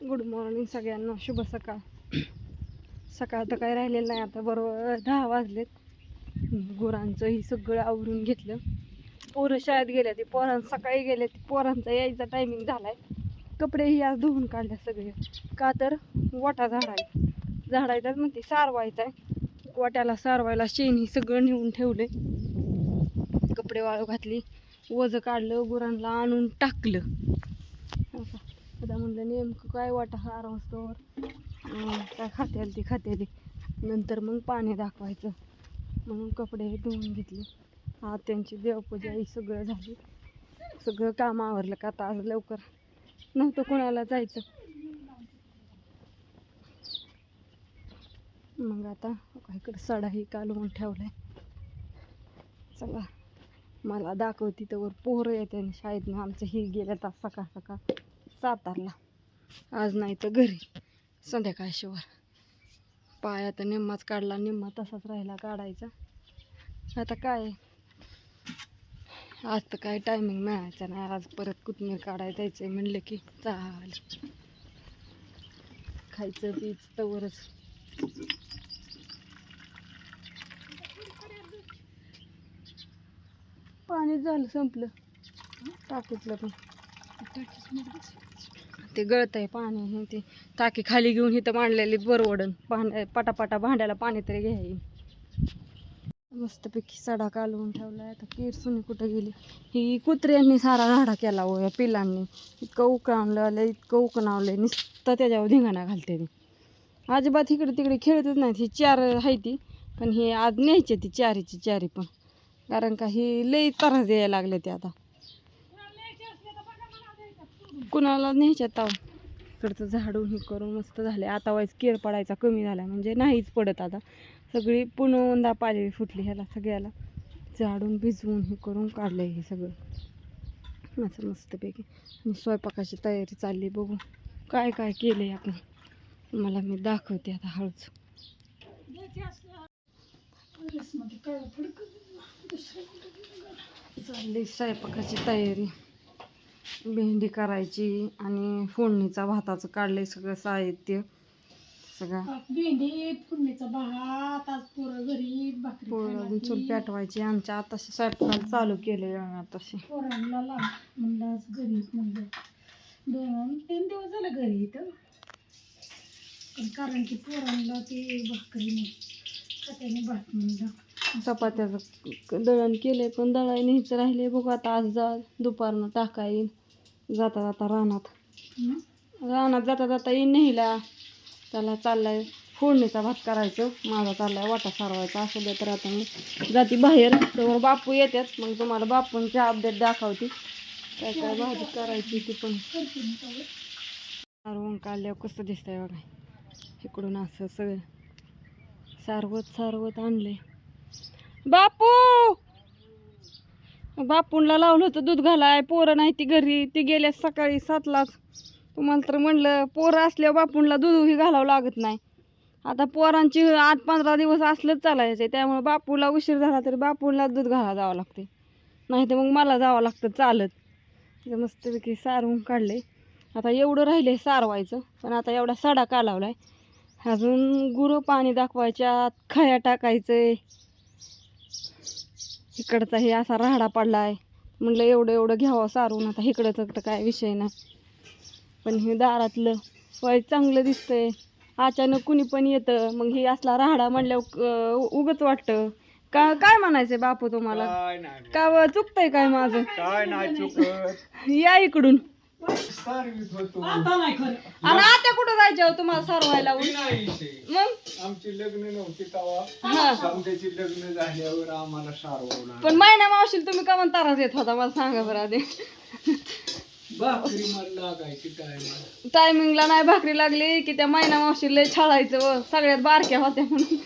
Good morning सगळ्यांना. शुभ सकाळ. सकाळ तर काही राहिलेलं नाही आता. बरोबर दहा वाजलेत. गुरांचं ही सगळं आवरून घेतलं. पोरं शाळेत गेल्या ते. पोरां सकाळी गेले ते. पोरांचा यायचा टायमिंग झालाय. कपडेही आज धुवून काढले सगळे. का तर वाटा झाडाय. झाडायचाच म्हणते सारवायचा आहे. वाट्याला सारवायला शेण ही सगळं नेऊन ठेवले कपडे वाळू घातली. वजं काढलं. गुरांना आणून टाकलं. म्हणलं नेमकं काय वाटा हार वाजतोवर काय खात्याला ती खात्याली नंतर मग पाणी दाखवायचं. म्हणून कपडे धुवून घेतले. हा त्यांची देवपूजा ही सगळं झाली. सगळं काम आवरलं का आता आज लवकर? नव्हतं कोणाला जायचं. मग आता इकडं सडाही कालवून ठेवलाय. चला मला दाखवती तर वर पोरं येते आणि शाळेतनं आमचं ही गेल्या तास सकाळ सकाळ. सातारला. आज नाही तर घरी. संध्याकाळशिवाय पाय पाया तर निम्माच काढला निम्मा तसाच राहिला काढायचा. आता काय? आज तर काय टायमिंग मिळायचा नाही. आज परत कुठून काढायला जायचं आहे म्हणलं की चाल. खायचं पीच तवरच. पाणी झालं संपलं. टाकीतलं पण. ते गळत आहे पाणी ते टाकी खाली घेऊन इथं मांडलेली बरवडन भांड्या पटापटा भांड्याला पाणी तरी घ्यायला मस्तपैकी सडा कालवून ठेवलाय. आता किरसुनी कुठं गेली? ही कुत्र्यांनी सारा राडा केला हो या पिलांनी. इतकं उकळावलं आलं इतकं उकणावलं नुसतं त्याच्यावर धिंगाणा घालते ती. अजिबात इकडे तिकडे खेळतच नाहीत. ही चार आहे ती पण हे आज न्यायची ती चारीची चारी पण. कारण का ही लई त्रास द्यायला लागले ते आता. कुणाला न्यायच्या ताव इकडचं झाडून हे करून मस्त झाले. आता वाईस केर पडायचा कमी झाला म्हणजे नाहीच पडत आता. सगळी पुन्हा पालवी फुटली ह्याला सगळ्याला. झाडून भिजवून हे करून काढलं हे सगळं. असं मस्तपैकी. आणि स्वयंपाकाची तयारी चालली बघू. काय काय केलं आहे आपण. मला मी दाखवते आता हळूच. चालली स्वयंपाकाची तयारी. भेंडी करायची आणि फोडणीचा भाताचं काढलंय सगळं साहित्य. सगळं. भेंडी फोडणीचा भात आज पोरं घरी भाकरी पोळं खायला अजून चूल ती. पेटवायची. आमच्या आताशी स्वयंपाकाला चालू केले आताशी. पोरांना लाव म्हणलं आज घरी म्हणलं. दोन तीन दिवस झाले घरी इथं पण कारण की पोरांना ते भाकरी नाही. खात्याने भात म्हणलं. चपात्याचं दळण केलंय पण दळाय न्यायचं राहिले बघू आता आज जा दुपारनं टाका येईल जाता जाता रानात? रानात जाता जाता येईन न्यायला त्याला चाललाय फोडणीचा भात करायचं. माझा चाललाय वाटा सारवायचा. असं दे तर आता मी. जाती बाहेर. तर बापू येतात मग तुम्हाला बापूंची अपडेट दाखवते. काय काय भाजी करायची ती पण. सारवून काढल्यावर कसं दिसतंय बघा. इकडून असं सगळं सारवत सारवत आणलंय. बापू! बापूंला लावलं होतं दूध घालाय पोरं नाही ती घरी ती गेल्या सकाळी सातलाच. तुम्हाला तर म्हणलं पोरं असल्यावर बापूंला दूधही घालावं लागत नाही. आता पोरांची आठ पंधरा दिवस असलंच चालायचं त्यामुळे बापूला उशीर झाला तरी बापूला दूध घाला जावं लागते नाही तर मग मला जावं लागतं चालत. मस्तपैकी सारवून काढले आता एवढं राहिले सारवायचं पण आता एवढा सडा कालावलाय. अजून गुरं पाणी दाखवायच्या खया टाकायचंय. इकडचा हे असा राहडा पडलाय. म्हणलं एवढं एवढं घ्यावं सारून आता इकडचं तर काय विषय नाही. पण हे दारातलं वाईट चांगलं दिसतंय. अचानक कुणी पण येतं मग हे असला राहडा म्हणल्यावर उगच वाटतं. का काय म्हणायचंय बापू तुम्हाला? काय नाही. का व चुकतंय काय माझं? काय नाही चुकत. या इकडून. होतो आता नाही खरं. आणि आता कुठं जायचं हो तुम्हाला सारवायला? ती नाही इथे. मग? आमची लग्न नव्हती तेव्हा हा. समजायची लग्न झाल्यावर आम्हाला सारवणार. पण महिना मावशील तुम्ही का म्हणता देत होता? मला सांगा बरं आधी. भाकरी मला लागायची टायमिंगला नाही भाकरी लागली की त्या महिना मावशीला लय छाळायचं व. सगळ्यात बारक्या होत्या म्हणून.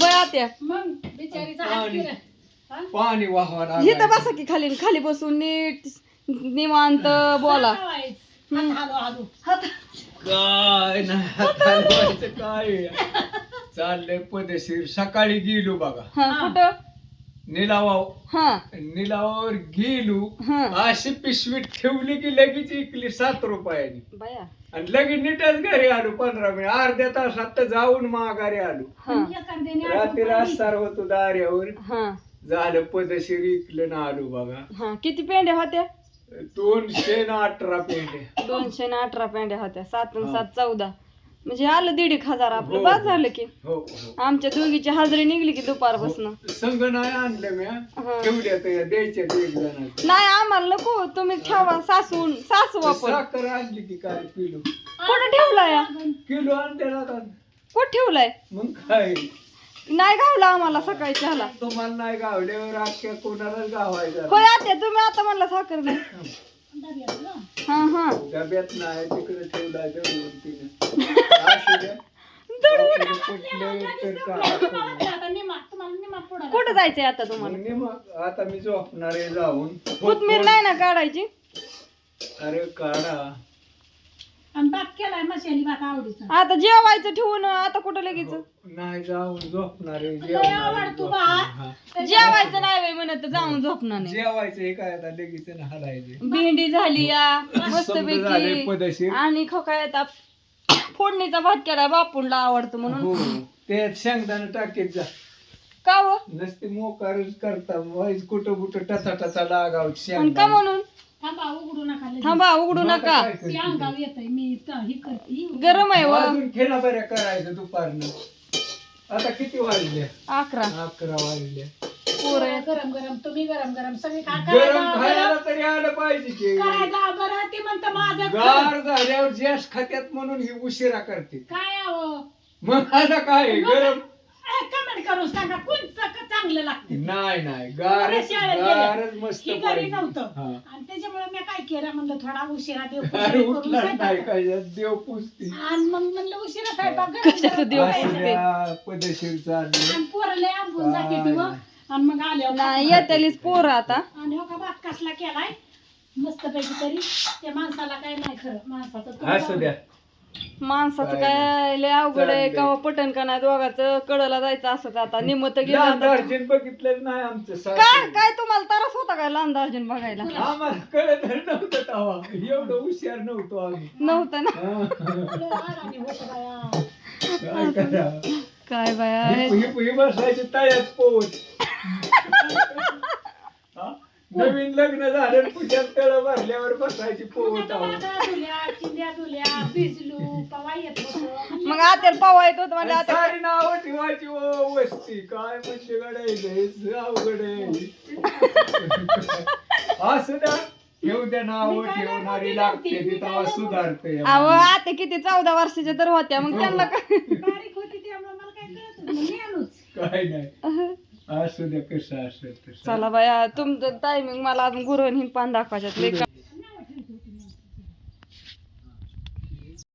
बय आत्या? मग बिचारीचा हात पाणी. गेला. हा? पाणी वाहवा इथं. बसा की खाली खाली बसून नीट. निवांत बोला. काय नाही काय? चाललंय पदशीर. सकाळी गेलो बघा. हा कुठं? निलावाव हा. निलावावर गेलो. हा. अशी पिशवी ठेवली की लगेच इकली सात रुपयानी. बाया. आणि लगेच नीटच घरी आलो पंधरा मिनिट. अर्ध्या तासात तर जाऊन माघारी आलो. हा. रात्री रास्तार होतो दाऱ्यावर हा. झालं पदशीर इकलं ना आलो बघा. हा किती पेंड्या होत्या? दोनशे ना अठरा पेंडे. दोनशे ना अठरा पेंड्या होत्या. सात आणि. सात चौदा. म्हणजे आलं दीड एक हजार आपलं. हो, बाद हो. झालं की. हो हो. आमच्या दोघीची हाजरी निघली की दुपारपासून. संघ नाही आणलं मी हा. ठेवल्या तर द्यायच्या एक जणांना नाही आम्हाला नको. तुम्ही ठेवा सासून सासू वापर. साखर आणली की काय किलो. कुठं ठेवलाय? किलो आणलेला का कुठं ठेवलाय? मग काय? नाही गावला आम्हाला सकाळी चहाला. तुम्हाला नाही गावल्यावर अख्ख्या कोणालाच गावायचा होय आता तुम्ही आता म्हणला साखर नाही. हा हा. डब्यात नाही तिकडे ठेवला तिने. कुठं जायचंय आता तुम्हाला? मग मग आता मी झोपणार आहे जाऊन. कोथमीर नाही ना काढायची? अरे काढा. आणि भात केलाय मशाली भात आवडीचा. आता जेवायचं ठेवून आता कुठं लगेच? नाही जाऊन झोपणार आहे लय जेवणार आहे, आवडतो झोपणार. भात. हा. जेवायचं नाही बाई म्हणत तर जाऊन झोपणार नाही. जेवायचं हे काय आता लगेच हलायचे. भेंडी झाली या मस्त समजा झाले पैकी पदशीर. आणि खोका आता फोडणीचा भात केला बापूंला आवडतो म्हणून. हो ते शेंगदाणा टाकीत जा. का हो नसते मोकारच करता वाईज कुठं कुठं टचा टचा लागाव पण का शेंगदाणा. म्हणून? थांबा. थांबा उघडू नका? ते अंगावर मी हे करते गरम आहे व. बऱ्या करायचं दुपारनं. आता किती वाजले? अकरा. अकरा वाजले. पोर गरम गरम तुम्ही गरम गरम. सगळे काय गरम खायला? तरी आलं पाहिजे की. करायचं बरं ते म्हणतं माझं. गार झाल्यावर जॅस खात्यात म्हणून ही उशिरा करते. काय आव मग आता काय? आहे? गरम कमेंट करून सांगा कोणचं क- चांगलं लागतं नाही नाही गारच शाळेत गेल्या. गारच मस्त ही घरी पाहिजे नव्हतं. हा. आणि त्याच्यामुळे मी काय केलं? म्हणलं थोडा उशिरा देव अरे करून उठला नाही स्वयंपाक. काय देव पुसते आणि मग म्हणलं उशिरा स्वयंपाक गरम कशाचं देव. पुसते? पदशीर चालले. आणि पोरं लय आंबून जाते ती व. आणि मग आल्यावर नाही येतेलीच पोर आता. आणि हो का भात कसला केलाय? मस्त पैकी तरी. त्या माणसाला काय नाही खरं. माणसाचं तोंड असू द्या. माणसाचं काय लय अवघड आहे. चाललंय. कवा पटन का नाही दोघाचं? कडला जायचं असत आता. निमत गेलं लहान आता. बघितलं नाही आमचं काय सासू. काय तुम्हाला तरच होता काय लहान दार्जन बघायला? आम्हाला कळत नव्हतं तेव्हा. एवढं हुशार नव्हतो आम्ही. नव्हतं ना? हा. काय बाया ही ही बसायची तळ्यात पोहत हा? नवीन लग्न झालं पुढच्या तळ भरल्यावर बसायची आता आहोत भिजलू, पवा येत होतं. मग आता पवा येत होत म्हणजे आता सारी नाव ठेवायची ओ वस्ती. काय म्हणजे गडायचं अवघड आहे. असं द्या घेऊ द्या नाव ठेवणारी लागते ती तेव्हा सुधारते अहो आता किती चौदा वर्षाच्या तर होत्या मग त्यांना काय? बारीक होती त्यामुळे मला काय कळत नाही. मी आलोच. काय नाही. असू द्या कसं असेल तसं. चला बाया तुमचं टायमिंग मला अजून गुरुवार पान दाखवायच्यात का-